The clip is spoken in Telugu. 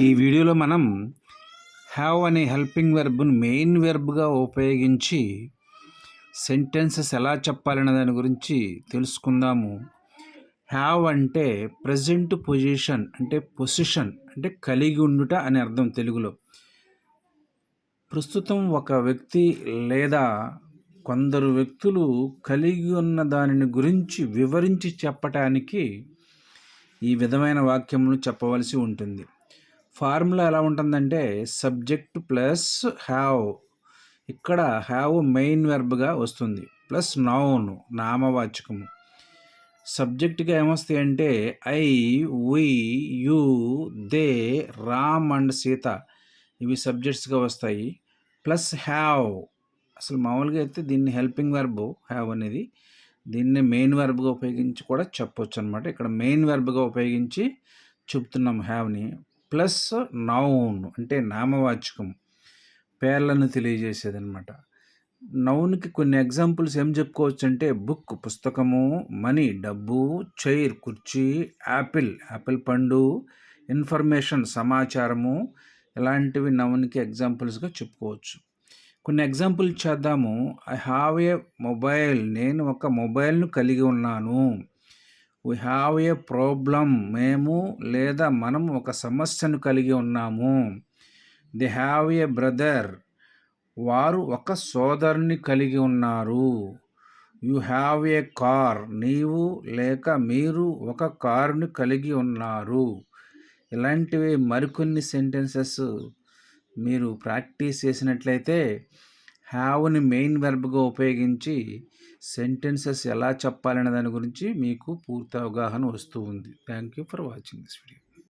ఈ వీడియోలో మనం హ్యావ్ అనే హెల్పింగ్ వెర్బ్ను మెయిన్ వెర్బ్గా ఉపయోగించి సెంటెన్సెస్ ఎలా చెప్పాలనే దాని గురించి తెలుసుకుందాము. హ్యావ్ అంటే ప్రజెంట్ పొజిషన్ అంటే పొజిషన్ అంటే కలిగి ఉండుట అని అర్థం తెలుగులో. ప్రస్తుతం ఒక వ్యక్తి లేదా కొందరు వ్యక్తులు కలిగి ఉన్న దానిని గురించి వివరించి చెప్పటానికి ఈ విధమైన వాక్యములు చెప్పవలసి ఉంటుంది. ఫార్ములా ఎలా ఉంటుందంటే సబ్జెక్ట్ ప్లస్ హ్యావ్ ఇక్కడ హ్యావ్ మెయిన్ వెర్బ్గా వస్తుంది. ప్లస్ నౌన్ నామవాచకము. సబ్జెక్ట్గా ఏమొస్తాయి అంటే I we you they Ram and Sita. ఇవి సబ్జెక్ట్స్గా వస్తాయి. ప్లస్ హ్యావ్ అసలు మామూలుగా అయితే దీన్ని హెల్పింగ్ వెర్బ్ హ్యావ్ అనేది దీన్ని మెయిన్ వెర్బ్గా ఉపయోగించి కూడా చెప్పొచ్చు అనమాట ఇక్కడ మెయిన్ వెర్బ్గా ఉపయోగించి చెప్తున్నాం హ్యావ్ని ప్లస్ నౌన్ అంటే నామవాచకం పేర్లను తెలియజేసేది అనమాట నౌన్కి కొన్ని ఎగ్జాంపుల్స్ ఏం చెప్పుకోవచ్చు అంటే బుక్ పుస్తకము మనీ డబ్బు చైర్ కుర్చీ యాపిల్ యాపిల్ పండు ఇన్ఫర్మేషన్ సమాచారము ఇలాంటివి నౌన్కి ఎగ్జాంపుల్స్గా చెప్పుకోవచ్చు. కొన్ని ఎగ్జాంపుల్ చేద్దాము. I have a mobile. నేను ఒక మొబైల్ను కలిగి ఉన్నాను. వీ హ్యావ్ ఏ ప్రాబ్లం మేము లేదా మనం ఒక సమస్యను కలిగి ఉన్నాము. ది హ్యావ్ ఏ బ్రదర్ వారు ఒక సోదరుని కలిగి ఉన్నారు. యు హ్యావ్ ఏ కార్ నీవు లేక మీరు ఒక కారుని కలిగి ఉన్నారు. ఇలాంటివి మరికొన్ని సెంటెన్సెస్ మీరు ప్రాక్టీస్ చేసినట్లయితే హ్యావ్ని మెయిన్ వెర్బ్గా ఉపయోగించి సెంటెన్సెస్ ఎలా చెప్పాలనే దాని గురించి మీకు పూర్తి అవగాహన వస్తూ ఉంది. Thank you for watching this video